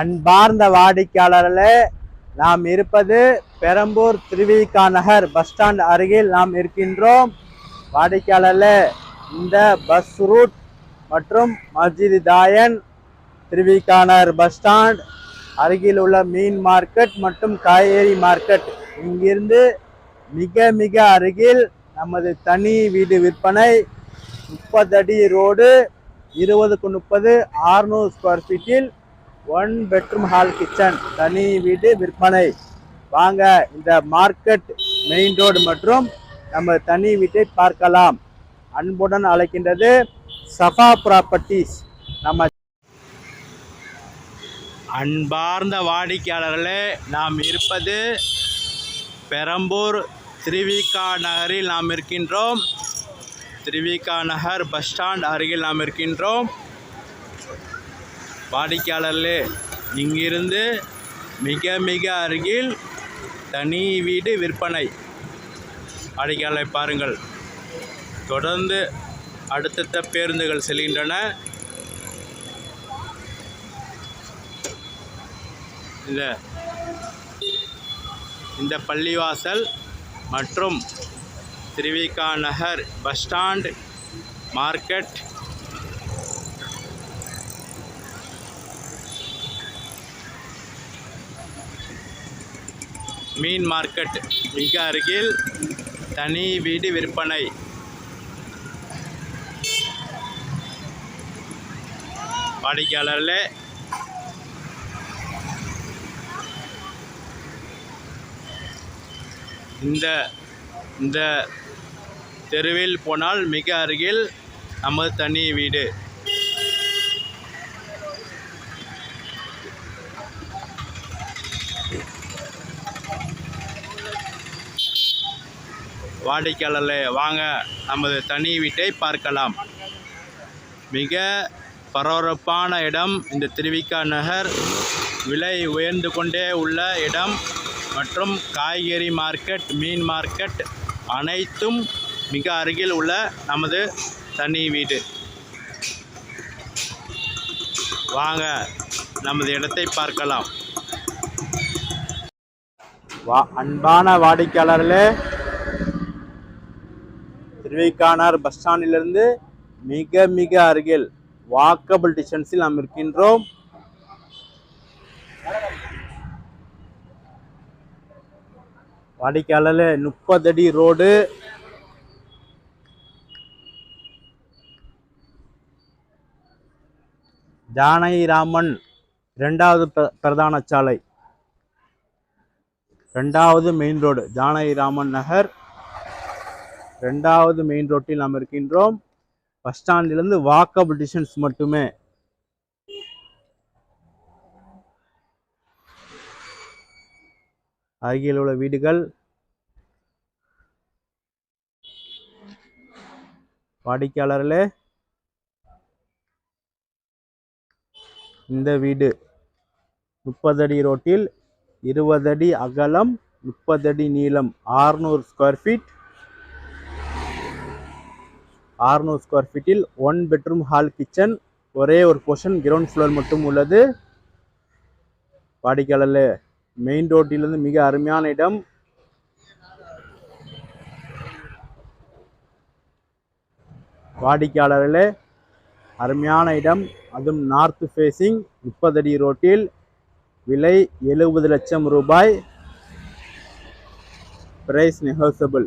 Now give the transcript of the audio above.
அன்பார்ந்த வாடிக்கையாளர்களே நாம் இருப்பது பெரம்பூர் திருவிகா நகர் பஸ் ஸ்டாண்ட் அருகில் நாம் இருக்கின்றோம். வாடிக்கையாளர்களே இந்த பஸ் ரூட் மற்றும் மஸ்ஜித் தாயன் திருவிகா நகர் பஸ் ஸ்டாண்ட் அருகில் உள்ள மீன் மார்க்கெட் மற்றும் காய்கறி மார்க்கெட். இங்கிருந்து மிக மிக அருகில் நமது தனி வீடு விற்பனை முப்பது அடி ரோடு இருபதுக்கு முப்பது ஆறுநூறு ஸ்கொயர் ஃபீட்டில் ஒன் பெட்ரூம் ஹால் கிச்சன் தனி வீடு விற்பனை. வாங்க இந்த மார்க்கெட் மெயின் ரோடு மற்றும் நம்ம தனி வீட்டை பார்க்கலாம். அன்புடன் அழைக்கின்றது சஃபா ப்ராப்பர்ட்டிஸ் நம்ம அன்பார்ந்த வாடிக்கையாளர்களே நாம் இருப்பது பெரம்பூர் திருவிகா நகரில் நாம் இருக்கின்றோம். திருவிகா நகர் பஸ் ஸ்டாண்ட் அருகில் நாம் இருக்கின்றோம். வாடிக்கையாளர்களே இங்கிருந்து மிக மிக அருகில் தனி வீடு விற்பனை. வாடிக்கையாளரை பாருங்கள். தொடர்ந்து அடுத்தடுத்த பேருந்துகள் செல்கின்றன. இந்த இந்த பள்ளிவாசல் மற்றும் Thiruvika Nagar bus stand market மீன் மார்க்கெட் மிக அருகில் தனி வீடு விற்பனை. வாடிக்கையாளர்களே. இந்த இந்த தெருவில் போனால் மிக அருகில் நமது தனி வீடு. வாடிக்கையாளர்களே வாங்க. நமது தனி வீட்டை பார்க்கலாம். மிக பரபரப்பான இடம் இந்த திருவிக்கா நகர். விலை உயர்ந்து கொண்டே உள்ள இடம். மற்றும் காய்கறி மார்க்கெட் மீன் மார்க்கெட் அனைத்தும் மிக அருகில் உள்ள நமது தனி வீடு. வாங்க நமது இடத்தை பார்க்கலாம். வா அன்பான வாடிக்கையாளர்களே திருவைக்கானார் பஸ் ஸ்டாண்டிலிருந்து மிக மிக அருகில் வாக்கபிள் டிஸ்டன்ஸில் நாம் இருக்கின்றோம். வாடிக்கையாளர் முப்பது அடி ரோடு. ஜானகிராமன் இரண்டாவது பிரதான சாலை. ரெண்டாவது மெயின் ரோடு ஜானகிராமன் நகர். ரெண்டாவது மெயின் ரோட்டில் நாம் இருக்கின்றோம். பஸ் ஸ்டாண்டிலிருந்து வாக்கபிள் டிஸ்டன்ஸ் மட்டுமே. அருகில் உள்ள வீடுகள். வாடிக்கையாளர்களே. இந்த வீடு முப்பது அடி ரோட்டில் இருபது அடி அகலம் முப்பது அடி நீளம் ஆறுநூறு ஸ்கொயர் ஃபீட் ஆறுநூறு ஸ்கொயர் ஃபீட்டில் ஒன் பெட்ரூம் ஹால் கிச்சன் ஒரே ஒரு போர்ஷன் கிரவுண்ட் ஃப்ளோர் மட்டும் உள்ளது. வாடிக்கையாளர் மெயின் ரோட்டிலிருந்து மிக அருமையான இடம். வாடிக்கையாளர்களே அருமையான இடம். அதுவும் நார்த் ஃபேஸிங் முப்பது அடி ரோட்டில் விலை எழுபது லட்சம் ரூபாய். Price negotiable